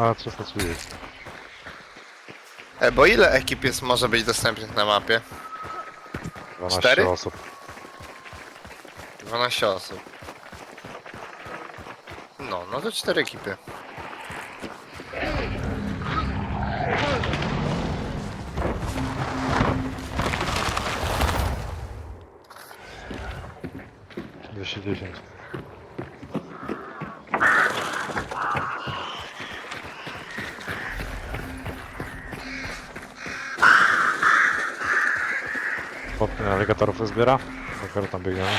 A, 330. E, bo ile ekip jest, może być dostępnych na mapie? 12 Cztery? osób. 12 osób. No, no to 4 ekipy. Dwieście dziesięć. Pod aligatorów zbiera? Dopiero tam biegniemy.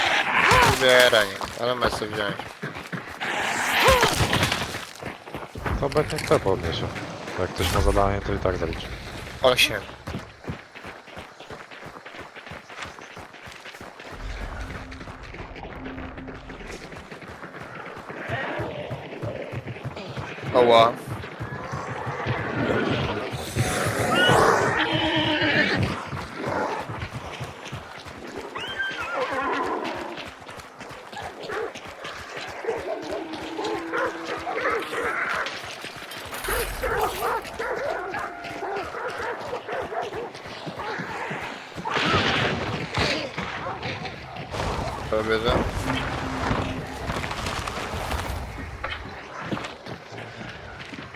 Zbieraj, ale my sobie wziąć. To obecnie chce podniesie. Jak ktoś ma zadanie, to i tak zaliczy. 8. Oła.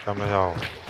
Câmera já, ó.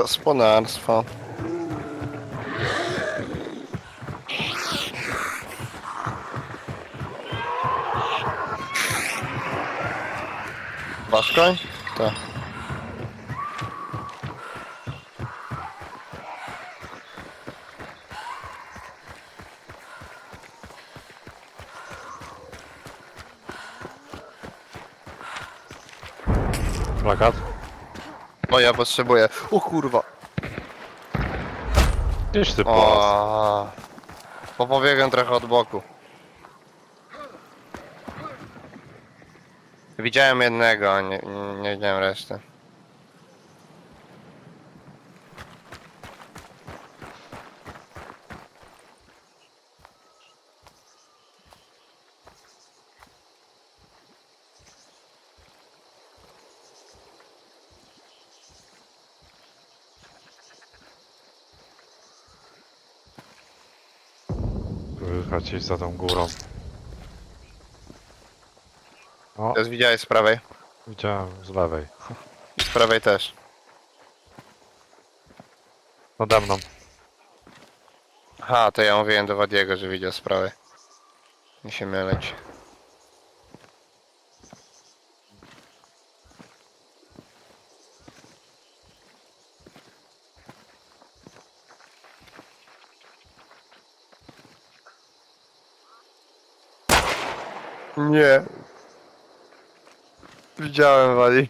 gospodarstwo. Waszka? Tak. Ja potrzebuję. O kurwa. Gdzieś ty po. O. Bo pobiegłem trochę od boku. Widziałem jednego, a nie, nie, nie widziałem reszty. Wychać iść za tą górą. O, Teraz widziałeś z prawej. widziałem z lewej. I z prawej też. Nade mną. Aha, to ja mówiłem do Wadiego, że widział z prawej. Nie się mylić. Nie. Widziałem Wadi.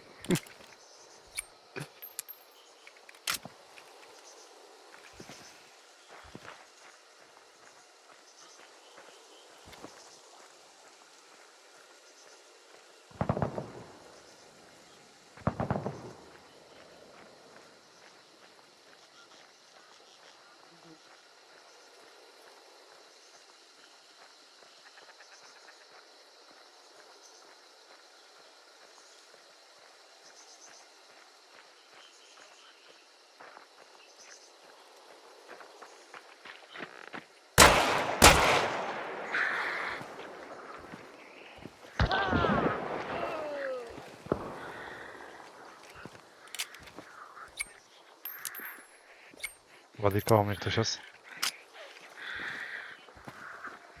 Wady koło mnie ktoś jest.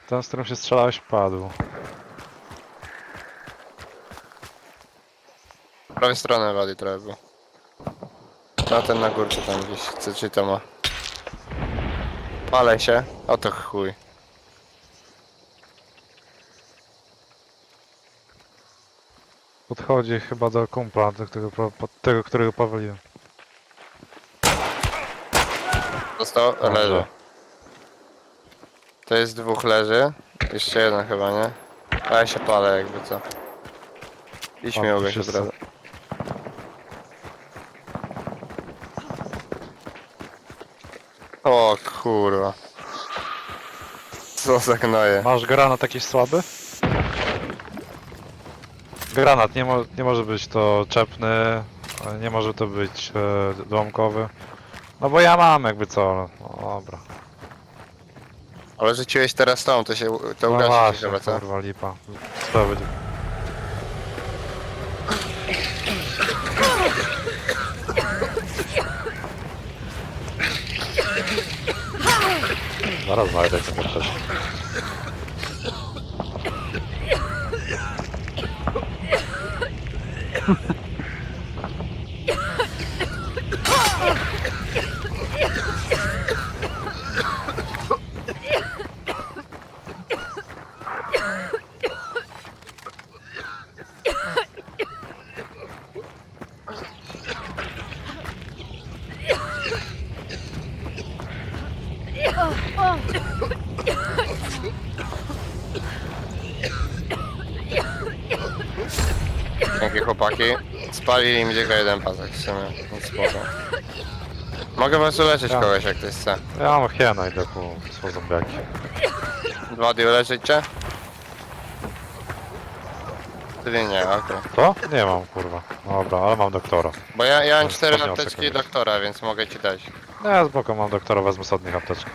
Ten, z którym się strzelałeś, padł. prawej strony wali trochę był. No ten na górce tam gdzieś, co czy to ma. Palę się, oto chuj. Podchodzi chyba do kumpla, do którego, po- po- tego, którego powaliłem. Dobrze. leży. To jest dwóch leży. Jeszcze jeden chyba, nie? A ja się palę jakby co. Tu mogę się wszyscy. od razu. O kurwa. Co za gnoje. Masz granat jakiś słaby? Granat, nie, mo nie może być to czepny, nie może to być e, domkowy. No bo ja mam jakby co, no dobra. Ale rzuciłeś teraz tą, to się to No ugasi się właśnie, chyba, co? kurwa lipa. Co będzie? Zaraz znajdę tego też. Dzięki chłopaki. Spalili mi tylko jeden pasek w sumie, spoko. Mogę was uleczyć Ja. kogoś jak ktoś chce. Ja mam hiena, idę po swoje zombiaki. Dwa dni uleczyć cię? Czyli nie, okej. To? Nie mam kurwa. Dobra, ale mam doktora. Bo ja, ja mam cztery podniosę apteczki i kogoś. doktora, więc mogę ci dać. Nie, spoko, mam doktora, wezmę sobie od nich apteczkę.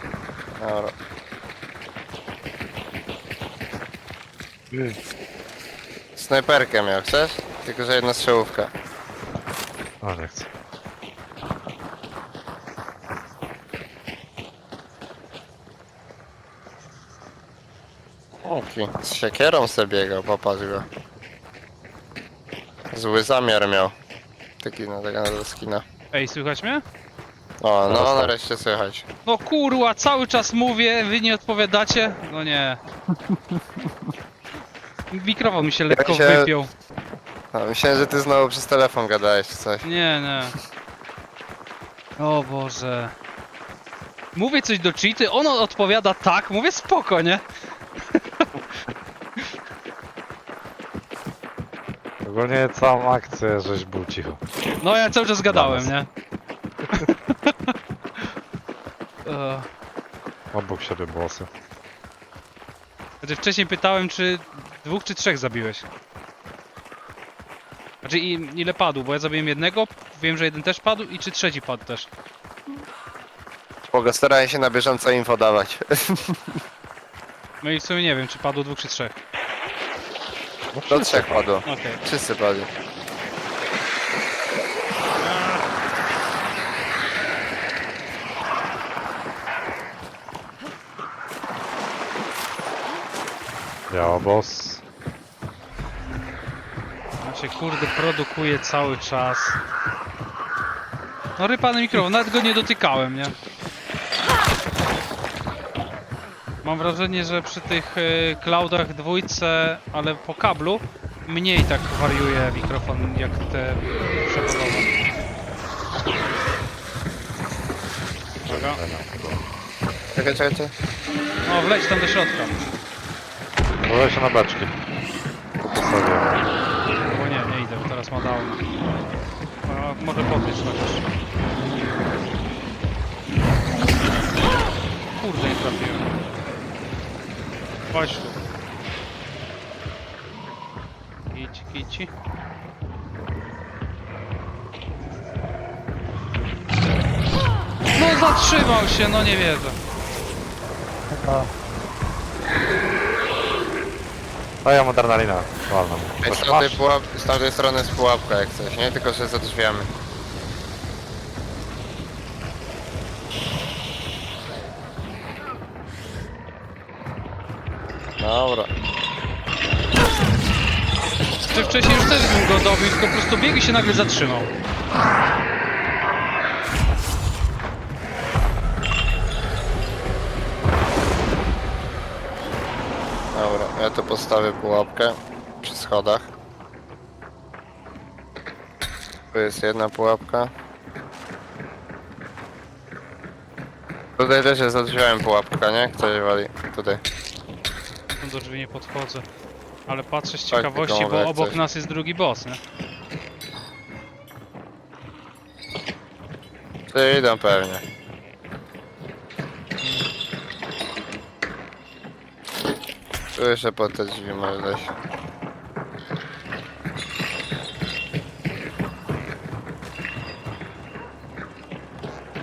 Dobra. Snajperkę miał, chcesz? Tylko, że jedna strzałówka. A nie chcę. Oki. Z siekierą sobie biegał, popatrz go. Zły zamiar miał. Taki na skina. Ej, słychać mnie? O, no Teraz tak. nareszcie słychać. No kurwa, cały czas mówię, wy nie odpowiadacie? No nie. Mikrofon mi się lekko się- wypiął. A, myślałem, że ty znowu przez telefon gadałeś czy coś. Nie, nie. O Boże. Mówię coś do cheaty, ono odpowiada tak, mówię spoko, nie? Ogólnie całą akcję, żeś był cicho. No ja cały czas gadałem, nie? E, Obok siebie głosy. Znaczy wcześniej pytałem, czy dwóch czy trzech zabiłeś. Znaczy i- ile padł, bo ja zabiłem jednego, wiem, że jeden też padł i czy trzeci padł też. Spoko, starałem się na bieżąco info dawać. No i w sumie nie wiem, czy padło dwóch czy trzech. Do trzech padło. Okej. Wszyscy padli. Biała boss. On się kurde produkuje cały czas. No rypany mikrofon, nawet go nie dotykałem, nie? Mam wrażenie, że przy tych y, cloudach dwójce, ale po kablu, mniej tak wariuje mikrofon jak te przewodowe. Uwaga. Czekaj, czekaj, czekaj. No, wleć tam do środka. Uważaj się na beczki. Po postawie. Bo nie, nie idę, bo teraz ma down. A, może podnieść chociaż. Kurde, nie trafiłem. Chodź tu. Kici, kici. No zatrzymał się, no nie wierzę. A ja adrenalina. Mu. Ej, Masz- Z tamtej, masz? pułap, z tamtej strony jest pułapka jak coś, nie? Tylko, że za drzwiami. Dobra. Czy wcześniej już też bym go dobił, tylko po prostu biegł i się nagle zatrzymał. Ja tu postawię pułapkę przy schodach. Tu jest jedna pułapka. Tutaj też jest otwierałem pułapka, nie? Ktoś wali. Tutaj. Do drzwi nie podchodzę. Ale patrzę z Tak, ciekawości, tylko bo jak obok coś. nas jest drugi boss, nie? Ty idą pewnie. Tu jeszcze pod te drzwi może dać.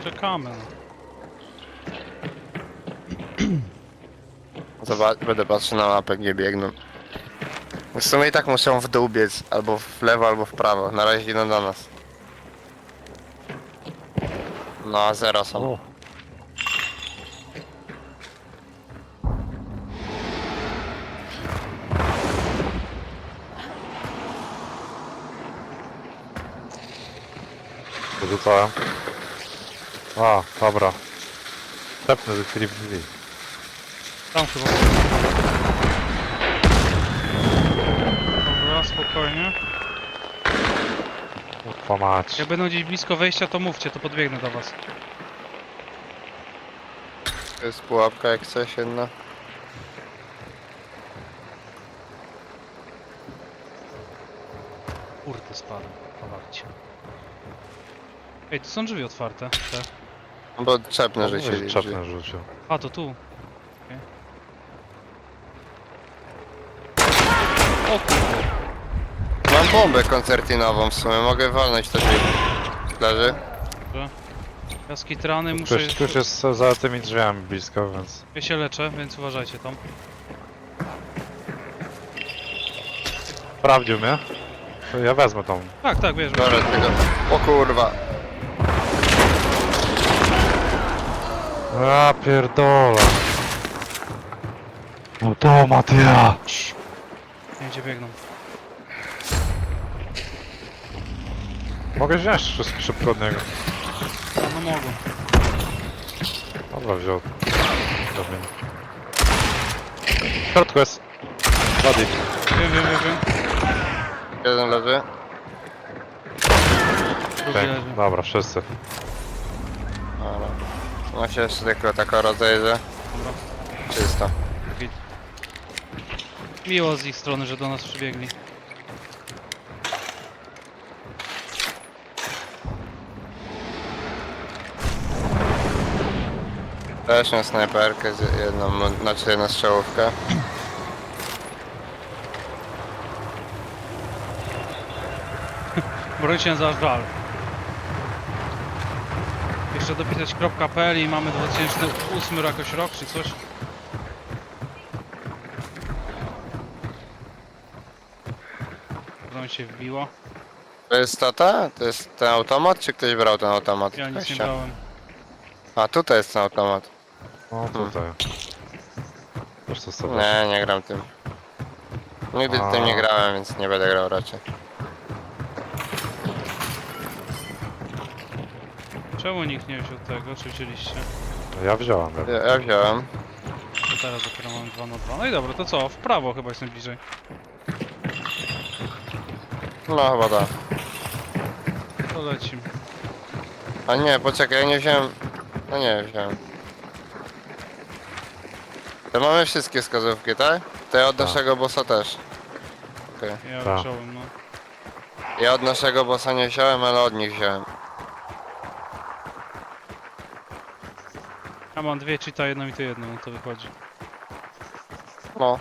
Czekamy. Zobacz, będę patrzył na mapę, gdzie biegną. W sumie i tak muszą w dół biec, albo w lewo, albo w prawo. Na razie idą do nas. No, a zero są. O. Wyrzucałem. A, dobra. Czepnę do chwili w drzwi. Tam chyba. Dobra, spokojnie. Kurwa mać. Jak będą gdzieś blisko wejścia, to mówcie, to podbiegnę do was. To jest pułapka jak coś jedna. Kurde, spadł. Powarcie. Ej, tu są drzwi otwarte. Te. No Bo czepnę, że Mówię, się że Czepnę rzucił. A, to tu. Okej. O kurde. Mam bombę koncertinową w sumie, mogę walnąć to drzwi. Leży. Ja skitrany muszę... Ktoś, ktoś jest za tymi drzwiami blisko, więc... Ja się leczę, więc uważajcie tam. Sprawdził mnie. To ja wezmę tą. Tak, tak, wiesz. Biorę tego. O kurwa. A pierdolę. Automat ja. Nie gdzie biegną. Mogę wziąć wszystko szybko od niego. No mogą. Dobra, wziął. Dobra. W środku jest. Buddy. Wiem, wiem, wiem, wiem. Jeden leży. Drugi leży. Dobra, wszyscy. Dobra. No się jeszcze tylko taka rozejrzę. Dobra. Czysto. Git. Miło z ich strony, że do nas przybiegli. Też mam snajperkę z jedną, znaczy jedną strzałówkę. Broń się za żal. Jeszcze dopisać .pl i mamy 2008 jakoś rok czy coś. Broń się wbiła. To jest to ta? To jest ten automat, czy ktoś brał ten automat? Ja nic nie brałem. A tutaj jest ten automat. No tutaj. Wiesz co sobie. Nie, nie gram tym. Nigdy A. tym nie grałem, więc nie będę grał raczej. Czemu nikt nie wziął tego? Czy wzięliście? Ja wziąłem. Ja. Ja, ja wziąłem. To teraz dopiero mamy 2 na 2. No i dobra, to co? W prawo chyba jestem bliżej. No chyba tak. To lecimy. A nie, poczekaj, ja nie wziąłem... No nie, wziąłem. To mamy wszystkie wskazówki, tak? To ja od Tak. naszego bossa też. Ja Tak. wziąłem, no. Ja od naszego bossa nie wziąłem, ale od nich wziąłem. Ja mam dwie cheata, jedną i ty jedną, no to wychodzi. No.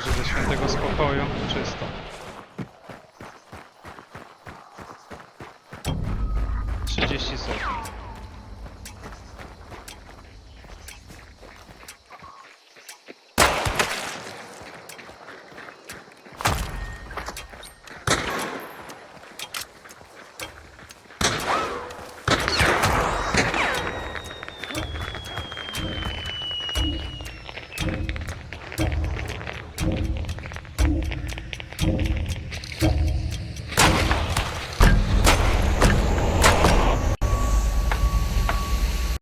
Spojrzę do świętego spokoju. Czysto.